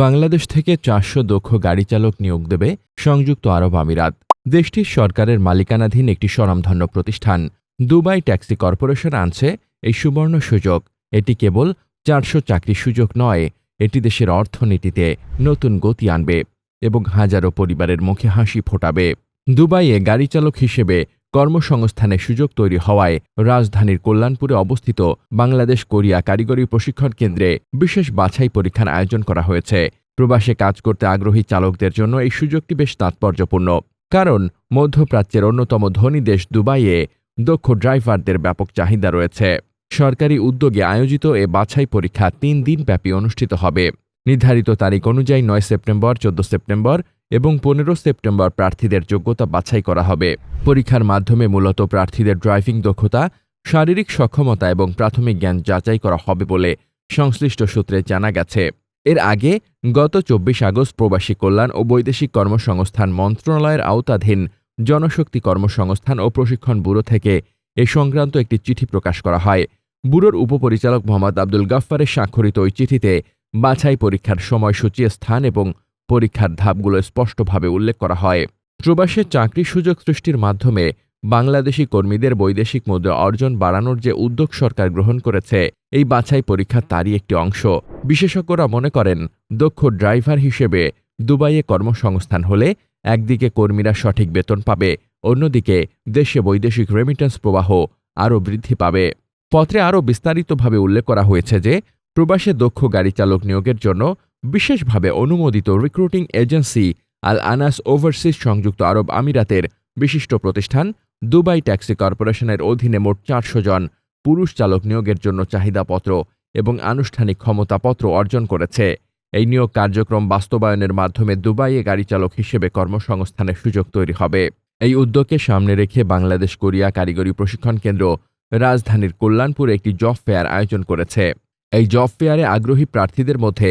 বাংলাদেশ থেকে চারশো দক্ষ গাড়ি চালক নিয়োগ দেবে সংযুক্ত আরব আমিরাত। দেশটির সরকারের মালিকানাধীন একটি স্বনামধন্য প্রতিষ্ঠান। দুবাই ট্যাক্সি কর্পোরেশন আনছে এই সুবর্ণ সুযোগ। এটি কেবল চারশো চাকরি সুযোগ নয়, এটি দেশের অর্থনীতিতে নতুন গতি আনবে এবং হাজারো পরিবারের মুখে হাসি ফোটাবে। দুবাইয়ে গাড়ি চালক হিসেবে কর্মসংস্থানের সুযোগ তৈরি হওয়ায় রাজধানীর কল্যাণপুরে অবস্থিত বাংলাদেশ কোরিয়া কারিগরি প্রশিক্ষণ কেন্দ্রে বিশেষ বাছাই পরীক্ষার আয়োজন করা হয়েছে। প্রবাসে কাজ করতে আগ্রহী চালকদের জন্য এই সুযোগটি বেশ তাৎপর্যপূর্ণ, কারণ মধ্যপ্রাচ্যের অন্যতম ধনী দেশ দুবাইয়ে দক্ষ ড্রাইভারদের ব্যাপক চাহিদা রয়েছে। সরকারি উদ্যোগে আয়োজিত এ বাছাই পরীক্ষা তিন দিন ব্যাপী অনুষ্ঠিত হবে। নির্ধারিত তারিখ অনুযায়ী নয় সেপ্টেম্বর, চোদ্দ সেপ্টেম্বর এবং পনেরো সেপ্টেম্বর প্রার্থীদের যোগ্যতা বাছাই করা হবে। পরীক্ষার মাধ্যমে মূলত প্রার্থীদের ড্রাইভিং দক্ষতা, শারীরিক সক্ষমতা এবং প্রাথমিক জ্ঞান যাচাই করা হবে বলে সংশ্লিষ্ট সূত্রে জানা গেছে। এর আগে গত চব্বিশ আগস্ট প্রবাসী কল্যাণ ও বৈদেশিক কর্মসংস্থান মন্ত্রণালয়ের আওতাধীন জনশক্তি কর্মসংস্থান ও প্রশিক্ষণ ব্যুরো থেকে এ সংক্রান্ত একটি চিঠি প্রকাশ করা হয়। ব্যুরোর উপপরিচালক মোহাম্মদ আব্দুল গাফফারের স্বাক্ষরিত ওই চিঠিতে বাছাই পরীক্ষার সময়সূচি, স্থান এবং পরীক্ষার ধাপগুলো স্পষ্টভাবে উল্লেখ করা হয়। প্রবাসে চাকরি সুযোগ সৃষ্টির মাধ্যমে বাংলাদেশি কর্মীদের বৈদেশিক মুদ্রা অর্জন বাড়ানোর যে উদ্যোগ সরকার গ্রহণ করেছে, এই বাছাই পরীক্ষা তারই একটি অংশ। বিশেষজ্ঞরা মনে করেন, দক্ষ ড্রাইভার হিসেবে দুবাইয়ে কর্মসংস্থান হলে একদিকে কর্মীরা সঠিক বেতন পাবে, অন্যদিকে দেশে বৈদেশিক রেমিটেন্স প্রবাহ আরও বৃদ্ধি পাবে। পত্রে আরও বিস্তারিতভাবে উল্লেখ করা হয়েছে যে, প্রবাসে দক্ষ গাড়ি চালক নিয়োগের জন্য বিশেষভাবে অনুমোদিত recruiting agency Al Anas overseas সংযুক্ত আরব আমিরাতের বিশিষ্ট প্রতিষ্ঠান দুবাই ট্যাক্সি কর্পোরেশনের অধীনে মোট চারশো জন পুরুষ চালক নিয়োগের জন্য চাহিদাপত্র এবং আনুষ্ঠানিক ক্ষমতাপত্র অর্জন করেছে। এই নিয়োগ কার্যক্রম বাস্তবায়নের মাধ্যমে দুবাইয়ে গাড়ি চালক হিসেবে কর্মসংস্থানের সুযোগ তৈরি হবে। এই উদ্যোগকে সামনে রেখে বাংলাদেশ কোরিয়া কারিগরি প্রশিক্ষণ কেন্দ্র রাজধানীর কল্যাণপুরে একটি জব ফেয়ার আয়োজন করেছে। এই জব ফেয়ারে আগ্রহী প্রার্থীদের মধ্যে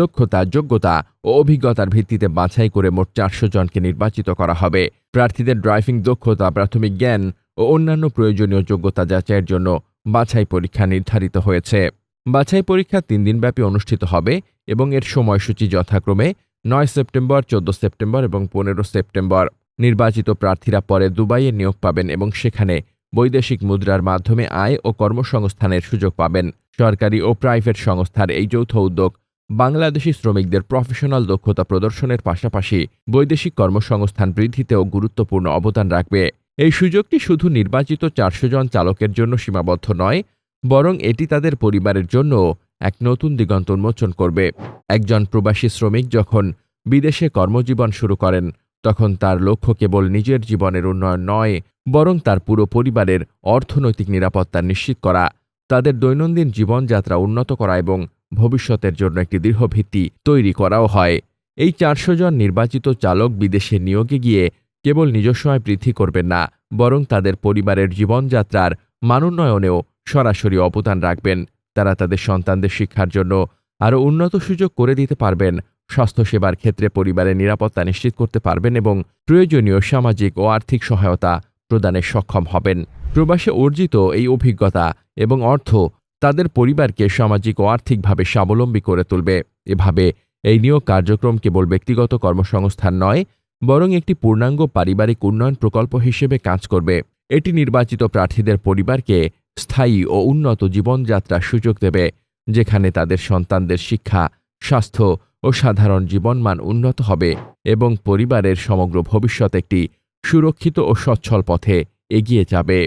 দক্ষতা, যোগ্যতা ও অভিজ্ঞতার ভিত্তিতে বাছাই করে মোট চারশো জনকে নির্বাচিত করা হবে। প্রার্থীদের ড্রাইভিং দক্ষতা, প্রাথমিক জ্ঞান ও অন্যান্য প্রয়োজনীয় যোগ্যতা যাচাইয়ের জন্য বাছাই পরীক্ষা নির্ধারিত হয়েছে। বাছাই পরীক্ষা তিন দিনব্যাপী অনুষ্ঠিত হবে এবং এর সময়সূচি যথাক্রমে নয় সেপ্টেম্বর, চোদ্দ সেপ্টেম্বর এবং পনেরো সেপ্টেম্বর। নির্বাচিত প্রার্থীরা পরে দুবাইয়ে নিয়োগ পাবেন এবং সেখানে বৈদেশিক মুদ্রার মাধ্যমে আয় ও কর্মসংস্থানের সুযোগ পাবেন। সরকারি ও প্রাইভেট সংস্থার এই যৌথ উদ্যোগ বাংলাদেশি শ্রমিকদের প্রফেশনাল দক্ষতা প্রদর্শনের পাশাপাশি বৈদেশিক কর্মসংস্থান বৃদ্ধিতেও গুরুত্বপূর্ণ অবদান রাখবে। এই সুযোগটি শুধু নির্বাচিত চারশো জন চালকের জন্য সীমাবদ্ধ নয়, বরং এটি তাদের পরিবারের জন্য এক নতুন দিগন্ত উন্মোচন করবে। একজন প্রবাসী শ্রমিক যখন বিদেশে কর্মজীবন শুরু করেন, তখন তার লক্ষ্য কেবল নিজের জীবনের উন্নয়ন নয়, বরং তার পুরো পরিবারের অর্থনৈতিক নিরাপত্তা নিশ্চিত করা, তাদের দৈনন্দিন জীবনযাত্রা উন্নত করা এবং ভবিষ্যতের জন্য একটি দৃঢ় ভিত্তি তৈরি করাও হয়। এই চারশো জন নির্বাচিত চালক বিদেশে নিয়োগে গিয়ে কেবল নিজস্ব বৃদ্ধি করবেন না, বরং তাদের পরিবারের জীবনযাত্রার মানোন্নয়নেও সরাসরি অবদান রাখবেন। তারা তাদের সন্তানদের শিক্ষার জন্য আরও উন্নত সুযোগ করে দিতে পারবেন, স্বাস্থ্যসেবার ক্ষেত্রে পরিবারের নিরাপত্তা নিশ্চিত করতে পারবেন এবং প্রয়োজনীয় সামাজিক ও আর্থিক সহায়তা প্রদানে সক্ষম হবেন। প্রবাসে অর্জিত এই অভিজ্ঞতা এবং অর্থ তাদের পরিবারকে সামাজিক ও আর্থিকভাবে স্বাবলম্বী করে তুলবে। এভাবে এই নিয়োগ কার্যক্রম কেবল ব্যক্তিগত কর্মসংস্থান নয়, বরং একটি পূর্ণাঙ্গ পারিবারিক উন্নয়ন প্রকল্প হিসেবে কাজ করবে। এটি নির্বাচিত প্রার্থীদের পরিবারকে স্থায়ী ও উন্নত জীবনযাত্রার সুযোগ দেবে, যেখানে তাদের সন্তানদের শিক্ষা, স্বাস্থ্য ও সাধারণ জীবনমান উন্নত হবে এবং পরিবারের সমগ্র ভবিষ্যৎ একটি সুরক্ষিত ও সচ্ছল পথে এগিয়ে যাবে।